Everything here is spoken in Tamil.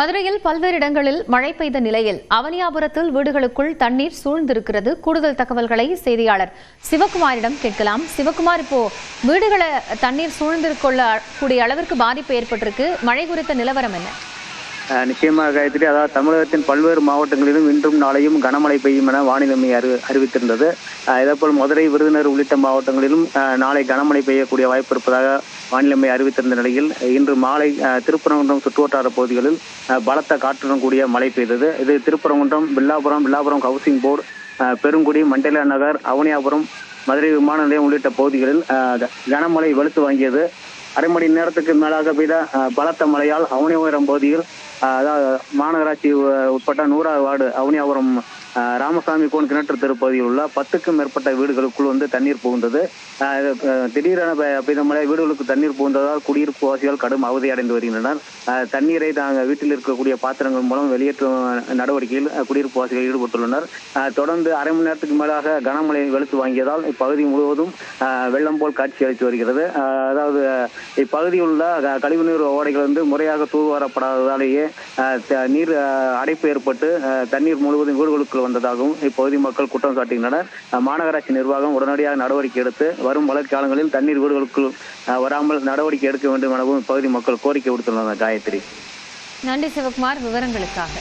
மதுரையில் பல்வேறு இடங்களில் மழை பெய்த நிலையில் அவனியாபுரத்தில் வீடுகளுக்குள் தண்ணீர் சூழ்ந்திருக்கிறது. கூடுதல் தகவல்களை செய்தியாளர் சிவகுமாரிடம் கேட்கலாம். சிவகுமார் இப்போ வீடுகளை தண்ணீர் சூழ்ந்திருக்கொள்ள கூடிய அளவிற்கு பாதிப்பு ஏற்பட்டிருக்கு. மழை குறித்த நிலவரம் என்ன? நிச்சயமாக காயத்ரி அதாவது தமிழகத்தின் பல்வேறு மாவட்டங்களிலும் இன்றும் நாளையும் கனமழை பெய்யும் என வானிலை மையம் அறி அறிவித்திருந்தது. இதே இதேபோல் மதுரை விருதுநர் உள்ளிட்ட மாவட்டங்களிலும் நாளை கனமழை பெய்யக்கூடிய வாய்ப்பு இருப்பதாக வானிலை மையம் அறிவித்திருந்த நிலையில் இன்று மாலை திருப்பரங்குன்றம் சுற்றுவட்டார பகுதிகளில் பலத்த காற்றுடன் கூடிய மழை பெய்தது. இது Thiruparankundram Villapuram Villapuram housing board Perungudi Mandela Nagar Avaniyapuram Madurai விமான நிலையம் உள்ளிட்ட பகுதிகளில் கனமழை வெளுத்து வாங்கியது. அரை மணி நேரத்துக்கு மேலாக பெய்த பலத்த மழையால் அவனியாபுரம் பகுதியில் அதாவது மாநகராட்சி உ- உட்பட்ட நூறாவது வார்டு அவனியாபுரம் ராமசாமி கோன் கிணற்று திருப்பகுதியில் உள்ள பத்துக்கும் மேற்பட்ட வீடுகளுக்குள் வந்து தண்ணீர் புகுந்தது. திடீரென பெ- பெய்த மழை வீடுகளுக்கு தண்ணீர் புகுந்ததால் குடியிருப்பு வாசிகள் கடும் அவதியடைந்து வருகின்றனர். தண்ணீரை தாங்கள் வீட்டில் இருக்கக்கூடிய பாத்திரங்கள் மூலம் வெளியேற்றும் நடவடிக்கையில் குடியிருப்பு வாசிகள் ஈடுபட்டுள்ளனர். தொடர்ந்து அரை மணி நேரத்துக்கு மேலாக கனமழை வெளுத்து வாங்கியதால் இப்பகுதி முழுவதும் வெள்ளம் போல் காட்சி அளித்து வருகிறது. அதாவது இப்பகுதியில் உள்ள க- கழிவுநீர் ஓடைகள் வந்து முறையாக தூர்வாரப்படாததாலேயே நீர் அடைப்பு ஏற்பட்டு அஹ், தண்ணீர் முழுவதும் வீடுகளுக்குள் வந்ததாகவும் இப்பகுதி மக்கள் குற்றம் சாட்டுகின்றனர் மாநகராட்சி நிர்வாகம் உடனடியாக நடவடிக்கை எடுத்து வரும் மழைக்காலங்களில் தண்ணீர் வீடுகளுக்குள் வராமல் நடவடிக்கை எடுக்க வேண்டும் எனவும் இப்பகுதி மக்கள் கோரிக்கை விடுத்துள்ளனர். காயத்ரி. நன்றி சிவகுமார் விவரங்களுக்காக.